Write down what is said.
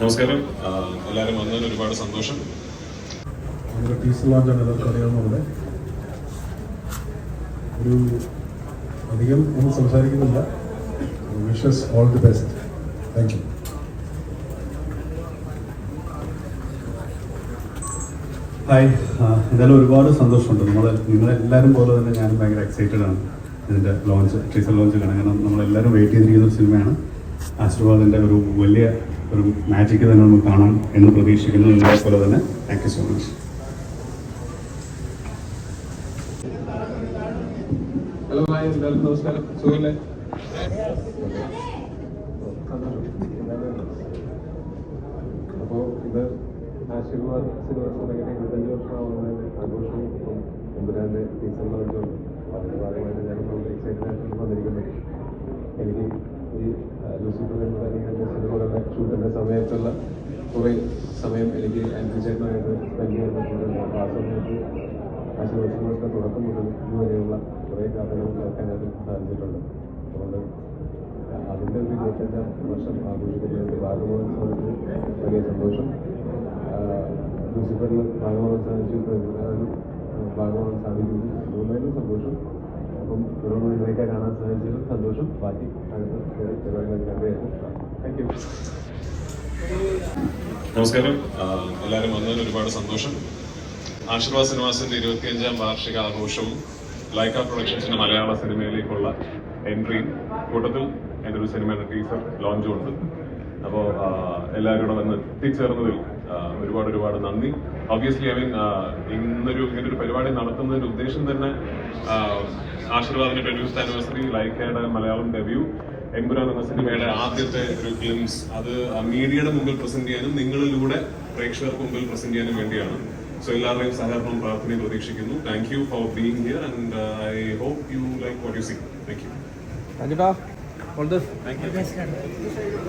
നമസ്കാരം. എല്ലാവരും വന്നതിന് ഒരുപാട് സന്തോഷം. നമ്മുടെ ടീച്ചർ ലോഞ്ചാണ് എല്ലാവർക്കും അറിയാവുന്ന പോലെ ഒരു അധികം ഒന്നും സംസാരിക്കുന്നില്ല. Wishes all the best thank you hi എന്തായാലും ഒരുപാട് സന്തോഷമുണ്ട്. നമ്മൾ നിങ്ങളെല്ലാവരും പോലെ തന്നെ ഞാനും ഭയങ്കര എക്സൈറ്റഡ് ആണ്. ഇതിന്റെ ലോഞ്ച് ടീച്ചർ ലോഞ്ച് കാണാൻ. കാരണം നമ്മളെല്ലാവരും വെയിറ്റ് ചെയ്തിരിക്കുന്ന ഒരു സിനിമയാണ് ആശീർവാദിന്റെ ഒരു വലിയ ഒരു മാജിക്ക് തന്നെ നമുക്ക് കാണാം എന്ന് പ്രതീക്ഷിക്കുന്നു. നിങ്ങളെ പോലെ തന്നെ. Thank you so much hello hi എല്ലാവർക്കും നമസ്കാരം. സുഖല്ലേ? അപ്പോൾ ഇത് ആശീർവാദ് സിനിമ തുടങ്ങിയിട്ട് ഇരുപത്തഞ്ച് ഭാഗമായിട്ട് ഞാൻ എക്സൈറ്റഡ് ആയിട്ട് വന്നിരിക്കുന്നത് എനിക്ക് ഈ ലൂസിഫർ എമ്പുരാനിയുടെ സിനിമകളുടെ ഷൂട്ടിൻ്റെ സമയത്തുള്ള കുറേ സമയം എനിക്ക് ആൻഡ്രി ചേട്ടനായിട്ട് സ്പെൻഡ് ചെയ്യാൻ പറ്റുന്നുണ്ട് അപ്പോൾ ആ സമയത്ത് ആശീർവാദ് സിനിമയുടെ തുടക്കം മുതൽ ഇതുവരെയുള്ള കുറേ കഥകൾ കേൾക്കാനായിട്ട് സാധിച്ചിട്ടുണ്ട് അതുകൊണ്ട് അതിൻ്റെ ഒരു ഇരുപത്തഞ്ചാം വർഷം ആഘോഷിക്കുന്നതിൻ്റെ ഭാഗമാകാൻ സാധിച്ചത് വലിയ സന്തോഷം ലൂസിഫറിൽ ഭാഗമാകാൻ സാധിച്ചു ഇപ്പോൾ എവിടെയാലും ഭാഗമാകാൻ സാധിക്കുന്നു അതുകൊണ്ടായാലും സന്തോഷം അപ്പം തുടർന്ന് നിങ്ങളെയൊക്കെ കാണാൻ സാധിച്ചതിലും സന്തോഷം ബാക്കി അടുത്ത പരിപാടികൾ കണ്ടുവരുന്നു താങ്ക് യു നമസ്കാരം. എല്ലാവരും വന്നതിന് ഒരുപാട് സന്തോഷം. ആശീർവാദ സിനിമാസിന്റെ ഇരുപത്തിയഞ്ചാം വാർഷിക ആഘോഷവും ലൈക്ക പ്രൊഡക്ഷൻസിന്റെ മലയാള സിനിമയിലേക്കുള്ള എൻട്രിയും കൂട്ടത്തിൽ എന്റെ ഒരു സിനിമയുടെ ടീസർ ലോഞ്ചും ഉണ്ട്. അപ്പോൾ എല്ലാവരും കൂടെ വന്ന് എത്തിച്ചേർന്നതിൽ ഒരുപാട് ഒരുപാട് നന്ദി. ഒബ്വിയസ്ലി ഐ മീൻ ഇന്നൊരു ഇങ്ങനെ ഒരു പരിപാടി നടത്തുന്നതിന്റെ ഉദ്ദേശം തന്നെ ആശീർവാദിന്റെ ട്വന്റി ആനിവേഴ്സറി ലൈക്കയുടെ മലയാളം ഡെബ്യൂ എമ്പുരാൻ എന്ന സിനിമയുടെ ആദ്യത്തെ ഒരു ഫിലിംസ് അത് മീഡിയയുടെ മുമ്പിൽ പ്രസന്റ് ചെയ്യാനും നിങ്ങളിലൂടെ പ്രേക്ഷകർക്ക് മുമ്പിൽ പ്രസന്റ് ചെയ്യാനും വേണ്ടിയാണ്. സോ എല്ലാവരുടെയും സഹകരണം പ്രാർത്ഥനയും പ്രതീക്ഷിക്കുന്നു. Thank you for being here and I hope you like what you see thank you രാജുട്ടാ all this thank U